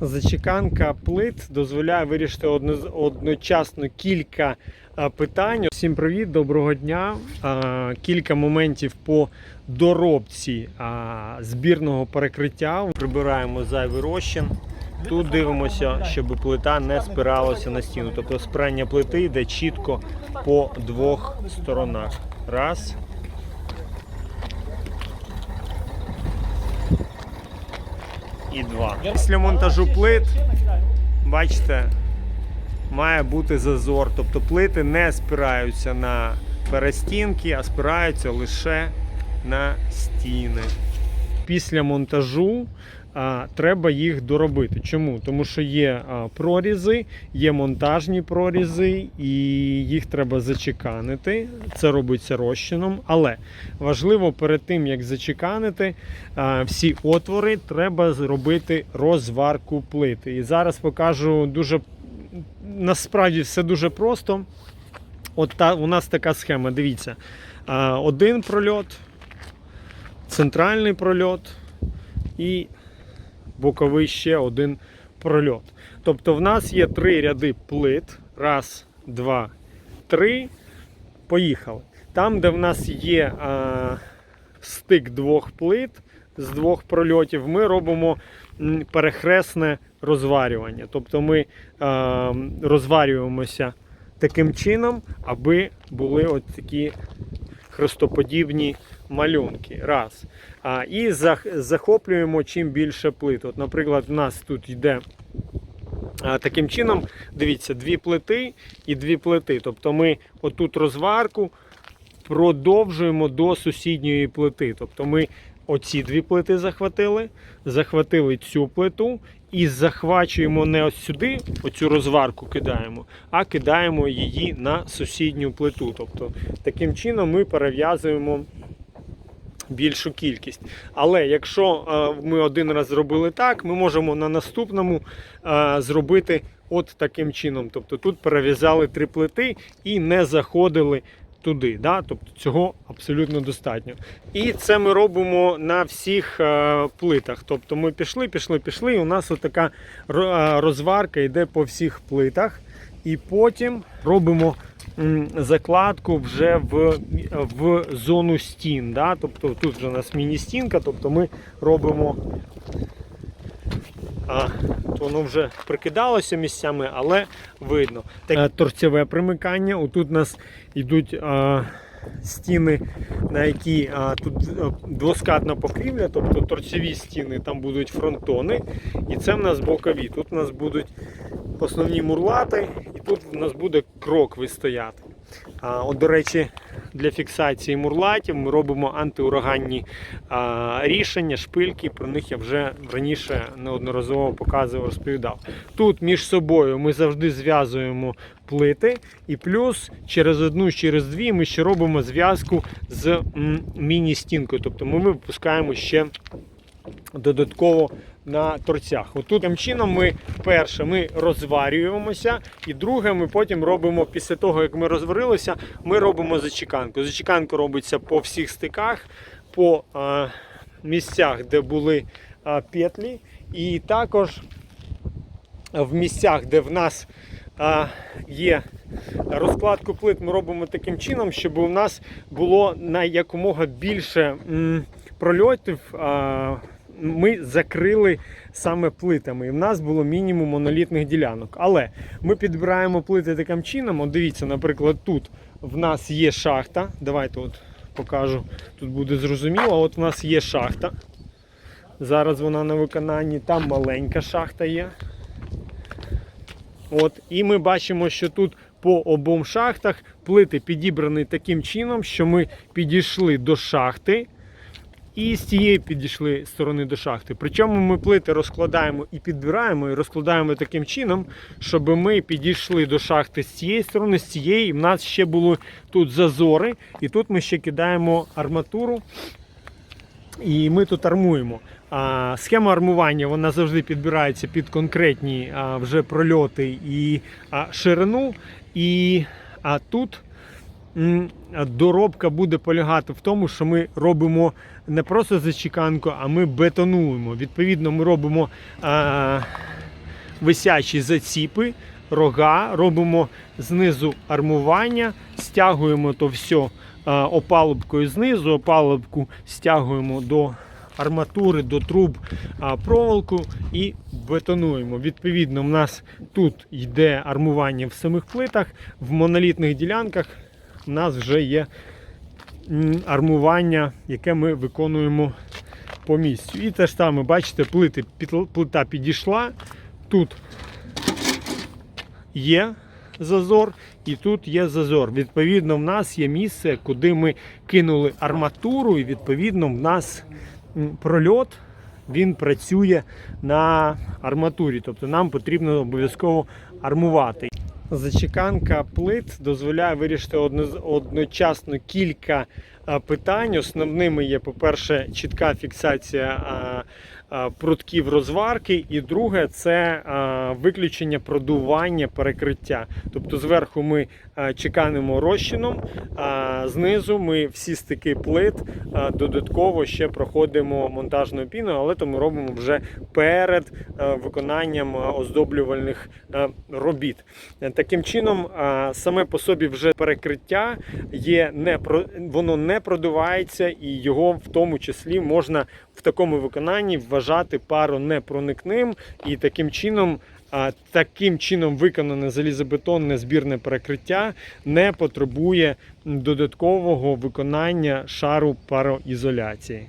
Зачеканка плит дозволяє вирішити одночасно кілька питань. Всім привіт, доброго дня. Кілька моментів по доробці збірного перекриття. Прибираємо зайвий розчин. Тут дивимося, щоб плита не спиралася на стіну. Тобто спирання плити йде чітко по двох сторонах. Раз. І 2. Після монтажу плит, бачите, має бути зазор. Тобто плити не спираються на перестінки, а спираються лише на стіни. Після монтажу треба їх доробити. Чому? Тому що є прорізи, є монтажні прорізи, і їх треба зачеканити. Це робиться розчином. Але важливо перед тим, як зачеканити всі отвори, треба зробити розварку плити. І зараз покажу дуже насправді все дуже просто. От та, у нас така схема. Дивіться, один прольот, центральний прольот і боковий ще один прольот. Тобто в нас є три ряди плит. Раз, два, три. Поїхали. Там, де в нас є а, стик двох плит з двох прольотів, ми робимо перехресне розварювання. Тобто ми а, розварюємося таким чином, аби були от такі хрестоподібні малюнки. Раз. А, і захоплюємо чим більше плит. От, наприклад, в нас тут йде таким чином, дивіться, дві плити і дві плити. Тобто ми отут розварку продовжуємо до сусідньої плити. Тобто ми оці дві плити захватили, захватили цю плиту і захвачуємо не ось сюди, оцю розварку кидаємо, а кидаємо її на сусідню плиту. Тобто таким чином ми перев'язуємо більшу кількість. Але якщо е, ми один раз зробили так, ми можемо на наступному е, зробити от таким чином. Тобто тут перев'язали три плити і не заходили туди. Да? Тобто цього абсолютно достатньо. І це ми робимо на всіх е, плитах. Тобто ми пішли, пішли, пішли, і у нас така е, розварка йде по всіх плитах. І потім робимо закладку вже в, в зону стін. Да? Тобто тут вже у нас міні-стінка, тобто ми робимо. А, то воно вже прикидалося місцями, але видно. Так, торцеве примикання. Отут у нас йдуть а, стіни, на які а, тут а, двоскатна покрівля, тобто торцеві стіни, там будуть фронтони. І це в нас бокові. Тут у нас будуть основні мурлати, і тут у нас буде крок стояти. От, до речі, для фіксації мурлатів ми робимо антиураганні рішення, шпильки. Про них я вже раніше неодноразово показував, розповідав. Тут між собою ми завжди зв'язуємо плити, і плюс через одну, через дві ми ще робимо зв'язку з міні-стінкою. Тобто ми випускаємо ще додатково на торцях. Отут таким чином ми перше ми розварюємося, і друге, ми потім робимо після того, як ми розварилися, ми робимо зачеканку. Зачеканка робиться по всіх стиках, по е, місцях, де були е, петлі, і також в місцях, де в нас а, є розкладку плит, ми робимо таким чином, щоб у нас було на якомога більше прольотів. А, ми закрили саме плитами, і в нас було мінімум монолітних ділянок. Але ми підбираємо плити таким чином. От дивіться, наприклад, тут в нас є шахта. Давайте от покажу, тут буде зрозуміло. От в нас є шахта. Зараз вона на виконанні, там маленька шахта є. От, і ми бачимо, що тут по обом шахтах плити підібрані таким чином, що ми підійшли до шахти. І з цієї підійшли сторони до шахти. Причому ми плити розкладаємо і підбираємо, і розкладаємо таким чином, щоб ми підійшли до шахти з цієї сторони, з цієї. І в нас ще були тут зазори, і тут ми ще кидаємо арматуру. І ми тут армуємо. А, схема армування вона завжди підбирається під конкретні а, вже прольоти і а, ширину. І а тут доробка буде полягати в тому, що ми робимо не просто зачеканку, а ми бетонуємо. Відповідно, ми робимо а, висячі заціпи, рога, робимо знизу армування, стягуємо то все е, опалубкою знизу, опалубку стягуємо до арматури, до труб проволоку і бетонуємо. Відповідно, в нас тут йде армування в самих плитах, в монолітних ділянках в нас вже є армування, яке ми виконуємо по місцю. І те ж саме, бачите, плити, плита підійшла. Тут є зазор, і тут є зазор. Відповідно, в нас є місце, куди ми кинули арматуру, і відповідно в нас прольот. Він працює на арматурі, тобто нам потрібно обов'язково армувати. Зачеканка плит дозволяє вирішити одно- одночасно кілька питань. Основними є, по-перше, чітка фіксація прутків розварки, і друге це виключення продування перекриття. Тобто зверху ми чеканимо розчином, а знизу ми всі стики плит додатково ще проходимо монтажною піною, але то ми робимо вже перед виконанням оздоблювальних робіт. Е, Таким чином, саме по собі вже перекриття є не воно не продувається, і його в тому числі можна в такому виконанні вважати пару непроникним і таким чином. а, Таким чином виконане залізобетонне збірне перекриття не потребує додаткового виконання шару пароізоляції.